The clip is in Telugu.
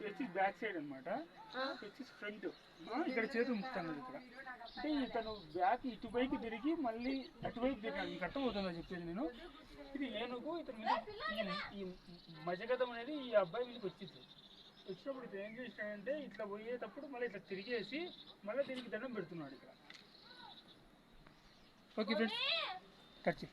వచ్చి బ్యాక్ సైడ్ అనమాట వచ్చి ఫ్రంట్ ఇక్కడ చేతి ఉంచుతాను ఇక్కడ. అంటే ఇతను బ్యాక్ ఇటువైపు తిరిగి మళ్ళీ అటువైపు తిరిగాడు మీకు అర్థమవుతుందో చెప్పేది నేను. ఇది ఏనుగు ఇతను ఈ- మజగతం అనేది ఈ అబ్బాయి మీదకి వచ్చింది. వచ్చినప్పుడు ఇతను ఏం చేసినాడంటే ఇట్లా పోయేటప్పుడు మళ్ళీ ఇట్లా తిరిగేసి మళ్ళీ దీనికి దండం పెడుతున్నాడు ఇక్కడ. ఓకే ఫ్రెండ్స్ కట్ చేయి